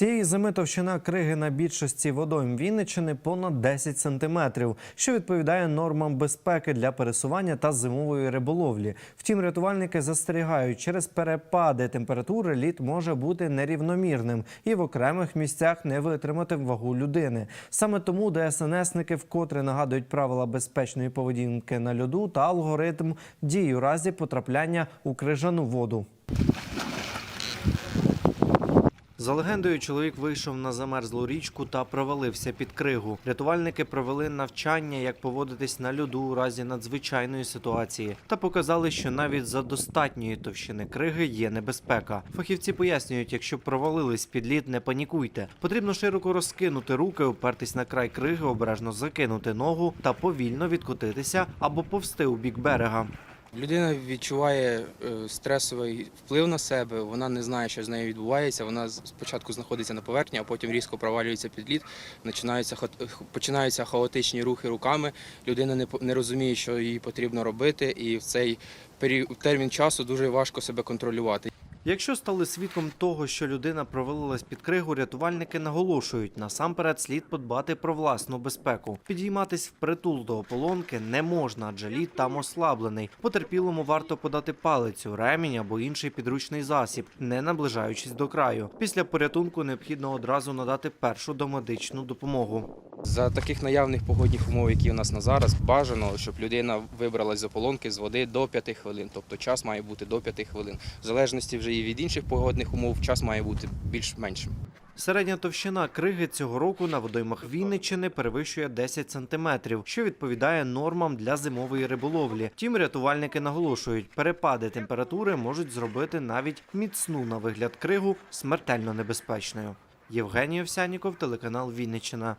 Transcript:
Цієї зими товщина криги на більшості водойм Вінниччини понад 10 сантиметрів, що відповідає нормам безпеки для пересування та зимової риболовлі. Втім, рятувальники застерігають, через перепади температури лід може бути нерівномірним і в окремих місцях не витримати вагу людини. Саме тому ДСНСники вкотре нагадують правила безпечної поведінки на льоду та алгоритм дій у разі потрапляння у крижану воду. За легендою, чоловік вийшов на замерзлу річку та провалився під кригу. Рятувальники провели навчання, як поводитись на льоду у разі надзвичайної ситуації, та показали, що навіть за достатньої товщини криги є небезпека. Фахівці пояснюють, якщо провалились під лід, не панікуйте. Потрібно широко розкинути руки, опертись на край криги, обережно закинути ногу та повільно відкотитися або повсти у бік берега. Людина відчуває е, стресовий вплив на себе, вона не знає, що з нею відбувається. Вона спочатку знаходиться на поверхні, а потім різко провалюється під лід. Починаються, починаються хаотичні рухи руками. Людина не, не розуміє, що їй потрібно робити, і в цей період термін часу дуже важко себе контролювати. Якщо стали свідком того, що людина провалилась під кригу, рятувальники наголошують, насамперед слід подбати про власну безпеку. Підійматись впритул до ополонки не можна, адже лід там ослаблений. Потерпілому варто подати палицю, ремінь або інший підручний засіб, не наближаючись до краю. Після порятунку необхідно одразу надати першу домедичну допомогу. За таких наявних погодних умов, які у нас на зараз, бажано, щоб людина вибралась з ополонки з води до 5 хвилин. Тобто час має бути до 5 хвилин. В залежності вже і від інших погодних умов час має бути більш меншим. Середня товщина криги цього року на водоймах Вінниччини перевищує 10 сантиметрів, що відповідає нормам для зимової риболовлі. Втім, рятувальники наголошують, перепади температури можуть зробити навіть міцну на вигляд кригу смертельно небезпечною. Євгеній Овсяніков, телеканал Вінниччина.